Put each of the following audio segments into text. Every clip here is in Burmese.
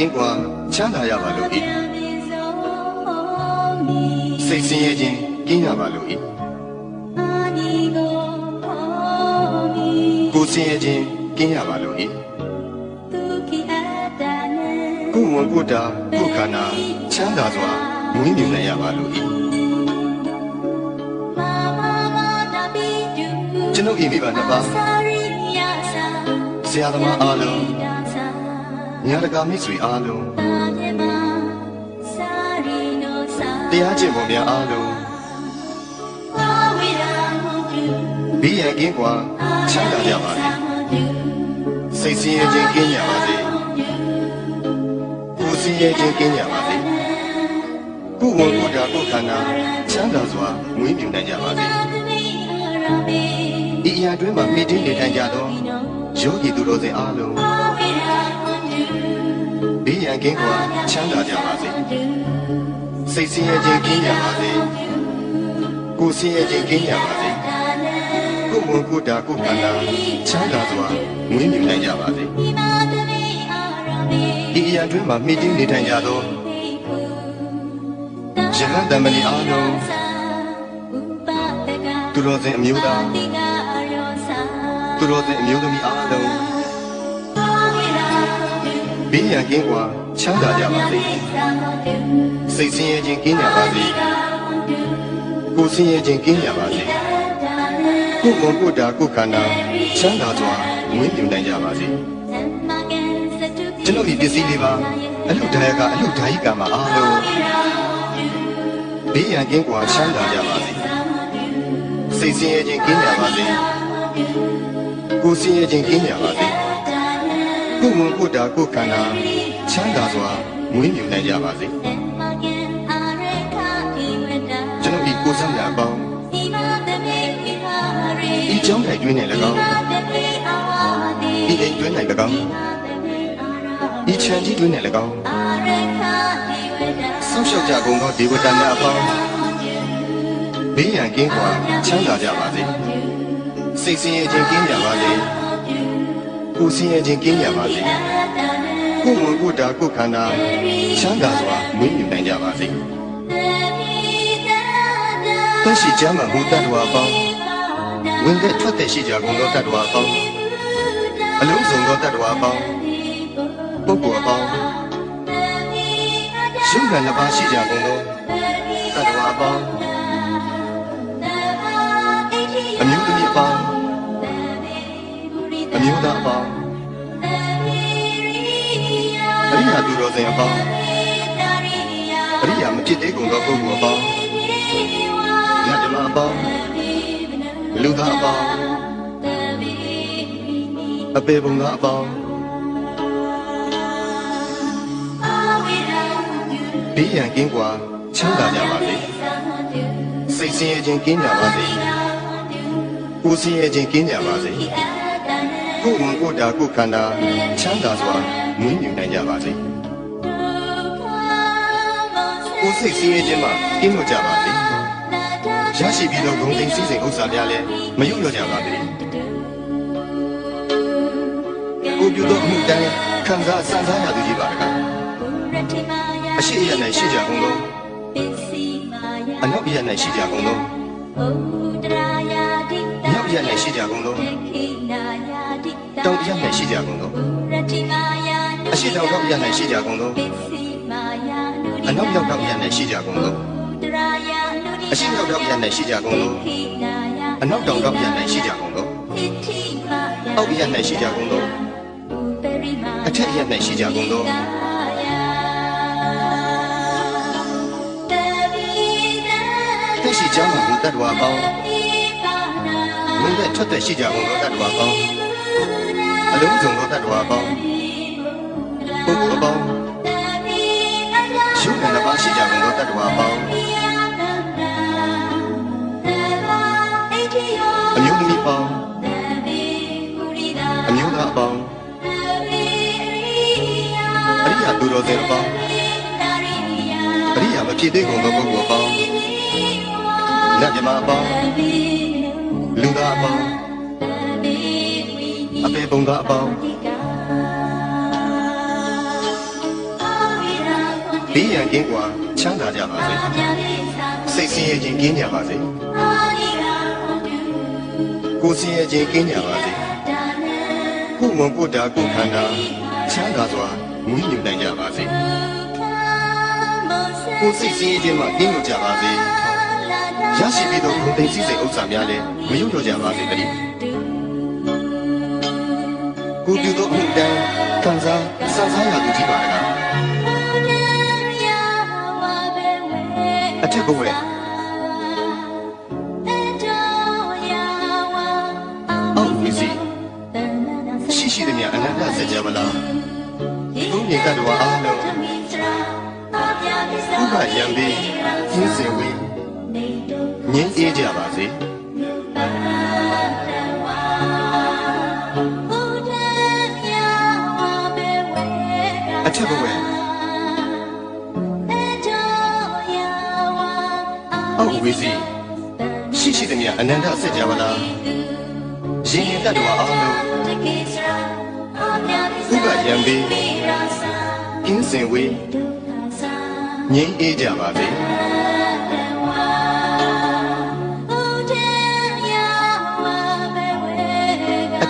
ကျွန်ုပ်သည်ဘီယံကင်းကွာချမ်းသာရပါလို့ဤစိတ်ဆင်းရဲခြင်းကင်းရပါလို့ဤကိုယ်ဆင်းရဲခြင်းကင်းရပါလို့ဤကိုယ်ဝန်ကိုယ်တာကိုယ်ခန္ဓာချမ်းသာစွာမွေးမြူနိုင်ရပါလို့ဤကျွန်ုပ်ဤမိဘနှစ်ပါးဆရာသမားအားလုံး ညာတကာမိတ်ဆွေအားလုံးတရားကျင့်ပုံများအားလုံးဘီယံကင်းကွာချမ်းသာကြပါစေစိတ်ဆင်းရဲခြင်းကင်းကြပါစေကိုယ်ဆင်းရဲခြင်းကင်းကြပါစေကိုယ်ဝန်ကိုယ်တာကိုယ်ခန္ဓာချမ်းသာစွာမွေးမြူနိုင်ကြပါစေဒီအရာတွင်မှာမိတင်းနေထိုင်ကြသောယောဂီသူတော်စင်အားလုံးဘေးရန် ကင်းကွာချမ်းသာကြပါစေစိတ်ဆင်းရဲခြင်းကင်းကြပါစေကိုယ်ဆင်းရဲခြင်းကင်းကြပါစေကိုယ်ဝန်ကိုယ်တာကိုယ်ခန္ဓာချမ်းသာစွာမွေးမြူနိုင်ကြပါစေဒီအရာတွင်မှာမိတင်းနေထိုင်ကြသောယမန်တမဏီအားလုံးသူတော်စင်အမျိုးသားသူတော်စင်အမျိုးသမီးအားလုံး ဘေးရန်ကင်းကွာချမ်းသာကြပါစေစိတ်ဆင်းရဲခြင်းကင်းကြပါစေကိုယ်ဆင်းရဲခြင်းကင်းကြပါစေကိုယ်ဝန်ကိုယ်တာကိုယ်ခန္ဓာချမ်းသာစွာမွေးမြူနိုင်ကြပါစေကျွန်ုပ်ဒီပစ္စည်းလေးပါအလုဒါယကအလုဒါယိကမှာအားလုံးဘေးရန်ကင်းကွာချမ်းသာကြပါစေစိတ်ဆင်းရဲခြင်းကင်းကြပါစေကိုယ်ဆင်းရဲခြင်းကင်းကြပါစေ ကိုယ်ဝန်ကိုယ်တာကိုယ်ခန္ဓာချမ်းသာစွာမွေးမြူနိုင်ကြပါစေကျွန်တော်ဒီကိုယ်စားများအပေါင်းဒီကြောင်းထိုင်တွင်းနဲ့၎င်းဒီအိမ်တွင်း၌၎င်းဒီခြံကြီးတွင်းနဲ့၎င်းဆောက်ရှောက်ကြကုန်သောဒေဝတာများအပေါင်းဘေးရန်ကင်းကွာချမ်းသာကြပါစေစိတ်ဆင်းရဲခြင်းကင်းကြပါစေ ကိုယ်ဆင်းရဲခြင်းကင်းကြပါစေကိုယ်ဝန်ကိုယ်တာကိုယ်ခန္ဓာချမ်းသာစွာမွေးမြူနိုင်ကြပါစေတရှိကြမှာမူတတ်တော်အပေါင်းဝင်တဲ့ထွက်တဲ့ရှိကြကုန်သောတတ်တော်အပေါင်းအလုံးစုံသောတတ်တော်အပေါင်းပုဂ္ဂိုလ်အပေါင်းရှုံးတဲ့နှစ်ပါးရှိကြကုန်သောတတ်တော်အပေါင်းအမျိုးသမီးအပေါင်း အမျိုးသားအပေါင်းအရိယာသူတော်စင်အပေါင်းအရိယာမဖြစ်သေးကုန်သောပုဂ္ဂိုလ်အပေါင်းညဓမ္မအပေါင်းလူသားအပေါင်းအပေပုံသားအပေါင်းဘေးရန်ကင်းကွာချမ်းသာကြပါစေစိတ်ဆင်းရဲခြင်းကင်းကြပါစေကိုယ်ဆင်းရဲခြင်းကင်းကြပါစေ ကိုယ်ဝန်ကိုယ်တာကိုယ်ခန္ဓာချမ်းသာစွာမွေးမြူနိုင်ကြပါစေကိုယ်စိတ်ဆင်းရဲခြင်းမှာကင်းလွတ်ကြပါစေရရှိပြီးသောဂုဏ်သိမ်းစည်းစိမ်ဥစ္စာများလည်းမယုံရော့ကြပါစေကိုပြုသောအမှုတိုင်းခံစားစံစားရသူကြီးပါတကားအရှိအယ၌ရှိကြကုန်သောအနောက်အယ၌ရှိကြကုန်သော မြောက်အယ၌ရှိကြကုန်သောတောင်အယ၌ရှိကြကုန်သောအရှိတောင်တောင်အယ၌ရှိကြကုန်သောအနောက်မြောက်တောင်အယ၌ရှိကြကုန်သောအရှိမြောက်တောင်အယ၌ရှိကြကုန်သောအနောက်တောင်တောင်အယ၌ရှိကြကုန်သောအောက်အယ၌ရှိကြကုန်သောအထက်အယ၌ရှိကြကုန်သောသက်ရှိကြမှာဘုတ္တဝါပေါင်း ဝိသက်ထွက်သက်ရှိကြကုန်သောတ္တဝါပေါင်းအလုံးစုံသောတ္တဝါပေါင်းပုဂ္ဂိုလ်ပေါင်းရှုနေတစ်ပါးရှိကြကုန်သောတ္တဝါပေါင်းအမျိုးသမီးပေါင်းအမျိုးသားပေါင်းအရိယာသူ လူသားအပေါင်းအပေပုံသားအပေါင်းဘေးရန်ကင်းကွာချမ်းသာကြပါစေစိတ်ဆင်းရဲခြင်းကင်းကြပါစေကိုယ်ဆင်းရဲခြင်းကင်းကြပါစေကိုယ်မွန်ကိုယ်တာကိုယ်ခန္ဓာချမ်းသာစွာငြိမ်ညူနိုင်ကြပါစေကိုယ်စိတ်ဆင်းရဲခြင်းမှကင်းလို့ကြပါစေ ရရှိပြီးသောဂုဏ်သိမ်းစည်းစိမ်ဥစ္စာများလည်းမယုံတော့ကြပါစေတည်းကိုယ်ပြုသောအမှုတန်းခံစားစံစားရသူကြီးပါလားအထက်ဘဝအောက်ဝီစီရှိရှိသမျှအနန္တစัจ java လာဘုန်းကြီးကတော်အားလုံးဥပယံပြီးကျင်းစင်ဝေး ငြင်းအေးကြပါစေအထက်ဘဝအောက်ဝီစီရှိရှိသမျှအနန္တစัจ java လာရှင်ရင်တတ်တော်အားလုံးဥပယံပြီးကျင်းစင်ဝေးငြင်းအေးကြပါစေ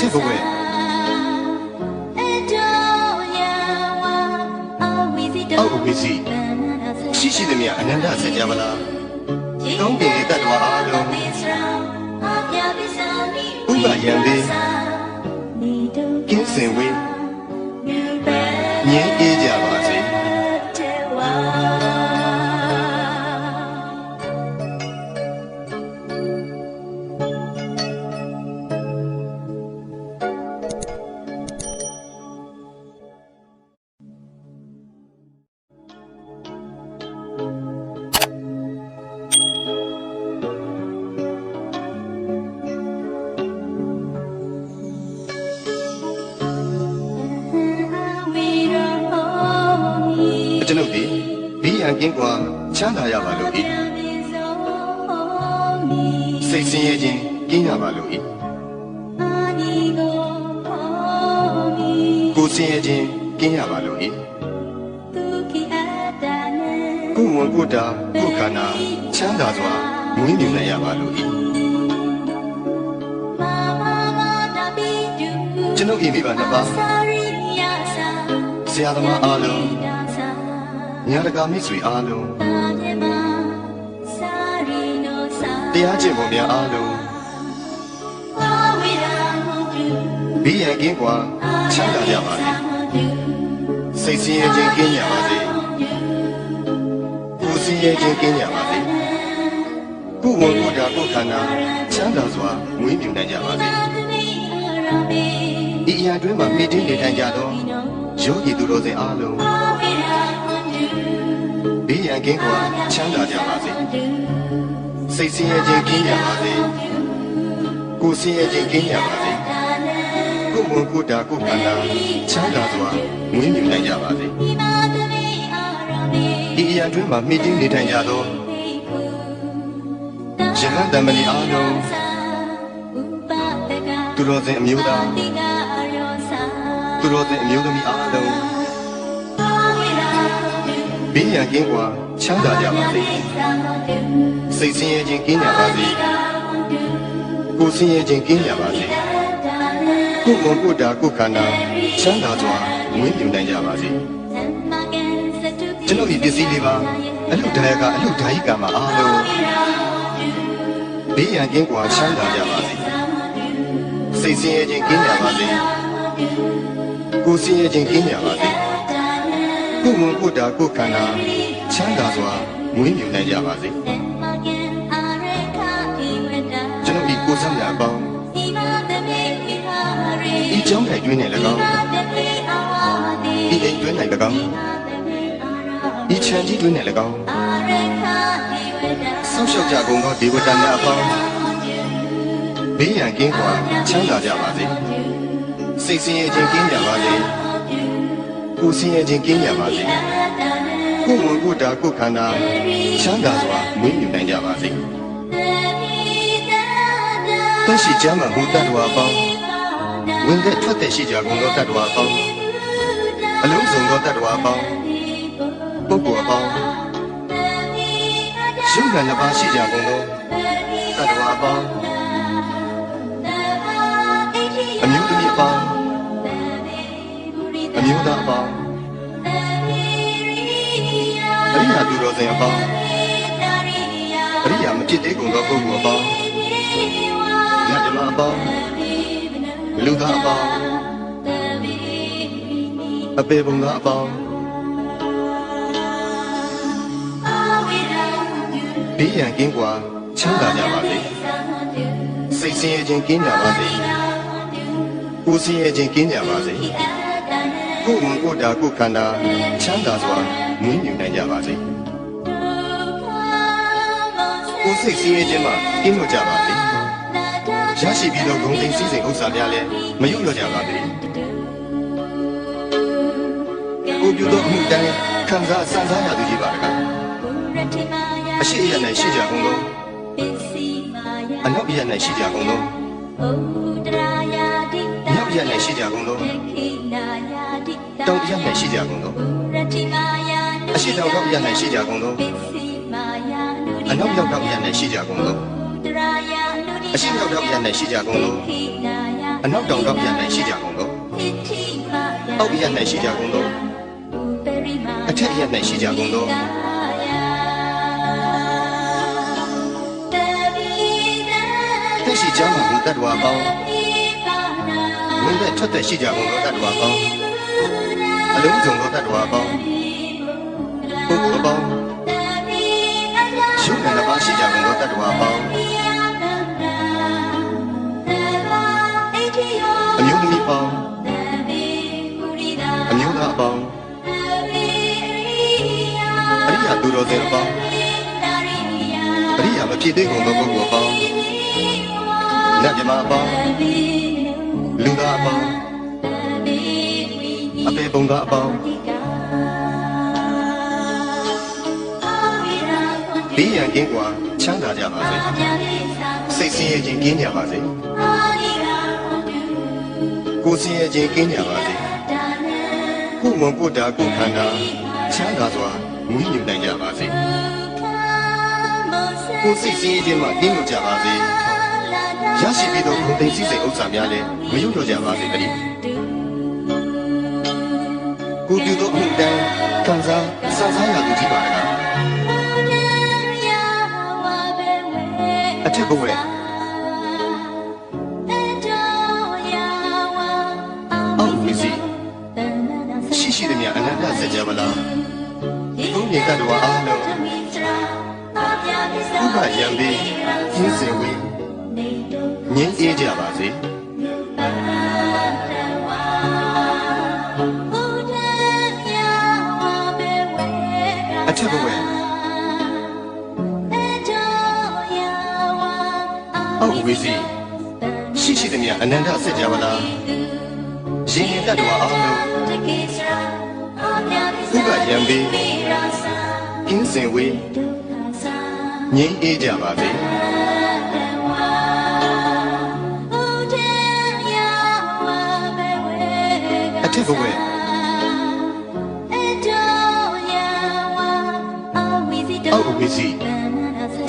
ထက်ဘဝအောက်ဝီစီရှိရှိသမျှအနန္တစัจ java လာကောင်းကင်ရဲ့တတ်တော် ကင်းကွာချမ်းသာရပါလို့ဤစိတ်ဆင်းရဲခြင်းကင်းရပါလို့ဤကိုယ်ဆင်းရဲခြင်းကင်းရပါလို့ဤကိုယ်ဝန်ကိုယ်တာကိုယ်ခန္ဓာချမ်းသာစွာမွေးမြူနိုင်ရပါလို့ဤကျွန်ုပ်ဤမိဘနှစ်ပါးဆရာသမားအားလုံး ညာတကာမိတ်ဆွေအားလုံးတရားကျင့်ပုံများအားလုံးဘေးရန်ကင်းကွာချမ်းသာကြပါစေစိတ်ဆင်းရဲခြင်းကင်းကြပါစေကိုယ်ဆင်းရဲခြင်းကင်းကြပါစေကိုယ်ဝန်ကိုယ်တာကိုယ်ခန္ဓာချမ်းသာစွာမွေးမြူနိုင်ကြပါစေဒီအရာတွင်မှာမိတင်းနေထိုင်ကြသောယောဂီသူတော်စင်အားလုံး ဘေးရန်ကင်းကွာချမ်းသာကြပါစေစိတ်ဆင်းရဲခြင်းကင်းကြပါစေကိုယ်ဆင်းရဲခြင်းကင်းကြပါစေကိုယ်ဝန်ကိုယ်တာကိုယ်ခန္ဓာချမ်းသာစွာမွေးမြူနိုင်ကြပါစေဒီအရာတွင်မှာမိတင်းနေထိုင်ကြသောရဟန်းတမဏီအားလုံးသူတော်စင်အမျိုးသားသူတော်စင်အမျိုးသမီးအားလုံး ဘေးရန်ကင်းကွာချမ်းသာကြပါစေစိတ်ဆင်းရဲခြင်းကင်းကြပါစေကိုယ်ဆင်းရဲခြင်းကင်းကြပါစေကိုယ်ဝန်ကိုယ်တာကိုယ်ခန္ဓာချမ်းသာစွာမွေးမြူနိုင်ကြပါစေကျွန်ုပ်ဒီပစ္စည်းလေးပါအလှဒါယကအလှဒါယိကမှာအားလုံးဘေးရန်ကင်းကွာချမ်းသာကြပါစေစိတ်ဆင်းရဲခြင်းကင်းကြပါစေကိုယ်ဆင်းရဲခြင်းကင်းကြပါစေ ကိုယ်ဝန်ကိုယ်တာကိုယ်ခန္ဓာချမ်းသာစွာမွေးမြူနိုင်ကြပါစေကျွန်ုပ်ဒီကိုယ်ဆောင်ရအပေါင်းဤကြောင်းထိုင်တွင်းနဲ့၎င်းဤအိမ်တွင်း၌၎င်းဤခြံကြီးတွင်းနဲ့၎င်းဆောက်ရှောက်ကြကုန်သောဒေဝတာများအပေါင်းဘေးရန်ကင်းကွာချမ်းသာကြပါစေစိတ်ဆင်းရဲခြင်းကင်းကြပါစေ ကိုဆင်းရဲခြင်းကင်းကြပါစေ။ကိုဝင်ကိုတာကိုခန္ဓာချမ်းသာစွာမွေးမြူနိုင်ကြပါစေ။တရှိကြမှာဘုတ္တဝါပေါင်းဝင်တဲ့ထွက်တဲ့ရှိကြကုန်သောတ္တဝါပေါင်းအလုံးစုံသောတ္တဝါပေါင်းပုဂ္ဂိုလ်အပေါင်းရှုခံနှစ်ပါးရှိကြကုန်သောတ္တဝါပေါင်း မျိုးသားအပေါင်းအရိယာသူတော်စင်အပေါင်းအရိယာမဖြစ်သေးကုန်သောပုဂ္ဂိုလ်အပေါင်းညတမအပေါင်းလူသားအပေါင်းအပေပုံသားအပေါင်းဘေးရန်ကင်းကွာချမ်းသာကြပါစေစိတ်ဆင်းရဲခြင်းကင်းကြပါစေကိုယ်ဆင်းရဲခြင်းကင်းကြပါစေ ကိုယ်ဝန်ကိုယ်တာကိုယ်ခန္ဓာချမ်းသာစွာမွေးမြူနိုင်ကြပါစေကိုယ်စိတ်ဆင်းရဲခြင်းမှကင်းလွတ်ကြပါစေရရှိပြီးသောဂုဏ်သိမ်းစည်းစိမ်ဥစ္စာများလည်းမယုတ်လျော့ကြပါစေကိုယ်ပြုသောအမှုတိုင်းခံစားစံစားရသူကြီးပါတကားအရှိအယ၌ရှိကြကုန်သောအနောက်အယ၌ရှိကြကုန်သော မြောက်အယ၌ရှိကြကုန်သောတောင်အယ၌ရှိကြကုန်သောအရှိတောင်တောင်အယ၌ရှိကြကုန်သောအနောက်မြောက်တောင်အယ၌ရှိကြကုန်သောအရှိမြောက်တောင်အယ၌ရှိကြကုန်သောအနောက်တောင်တောင်အယ၌ရှိကြကုန်သောအောက်အယ၌ရှိကြကုန်သောအထက်အယ၌ရှိကြကုန်သောသိရှိကြမှာဘုတ္တဝါပေါင်း ဝင်တဲ့ထွက်တဲ့ရှိကြကုန်သောတ attva ပေါင်းအလုံးစုံသောတ attva ပေါင်းပုဂ္ဂိုလ်ပေါင်းရှုပ်တဲ့ပါရှိကြကုန်သောတ attva ပေါင်းအမျိုးသမီးပေါင်းအမျိုးသားပေါင်းအရိယာသူတော်စင်ပေါင်းအရိယာမဖြစ်သေးကုန်သောပုဂ္ဂိုလ်ပေါင်းနတ်မြမပေါင်း လူသားအပေါင်းအပေပုံသားအပေါင်းဘေးရန်ကင်းကွာချမ်းသာကြပါစေစိတ်ဆင်းရဲခြင်းကင်းကြပါစေကိုယ်ဆင်းရဲခြင်းကင်းကြပါစေကိုယ်မွန်ကိုယ်တာကိုယ်ခန္ဓာချမ်းသာစွာမွေးမြူနိုင်ကြပါစေကိုယ်စိတ်ဆင်းရဲခြင်းမှကင်းလွတ်ကြပါစေ ရရှိပြီးသောဂုဏ်သိမ်းစည်းစိမ်ဥစ္စာများလည်းမယုတ်တော့ကြပါစေတည်းကိုပြုသောအမှုတိုင်းခံစားစံစားရသူကြီးပါလားအထက်ဘဝအောက်ဝီစီရှိရှိသည်များအနန္တဆက်ကြပါလားဘုန်းကြီးကတော်အားလုံးဥပယံပြီးကျင်းစင်ဝေး ငြင်းအေးကြပါစေအထက်ဘဝအောက်ဝီစီရှိရှိသည်များအနန္တဆက်ကြပါလားရှင်ရင်တတ်တော်အားလုံးဥပယံပြီးကျင်းစင်ဝေးငြင်းအေးကြပါစေ အထက်ဘဝအောက်ဝီစီ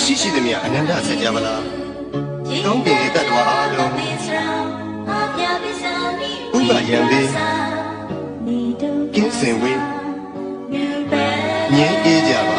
ရှိရှိသည်များအနန္တဆက်ကြပါလားကောင်းကင်ရဲ့တတ်တော်အားလုံးဥပယံပြီးကျင်းစင်ဝေးငြင်းအေးကြပါ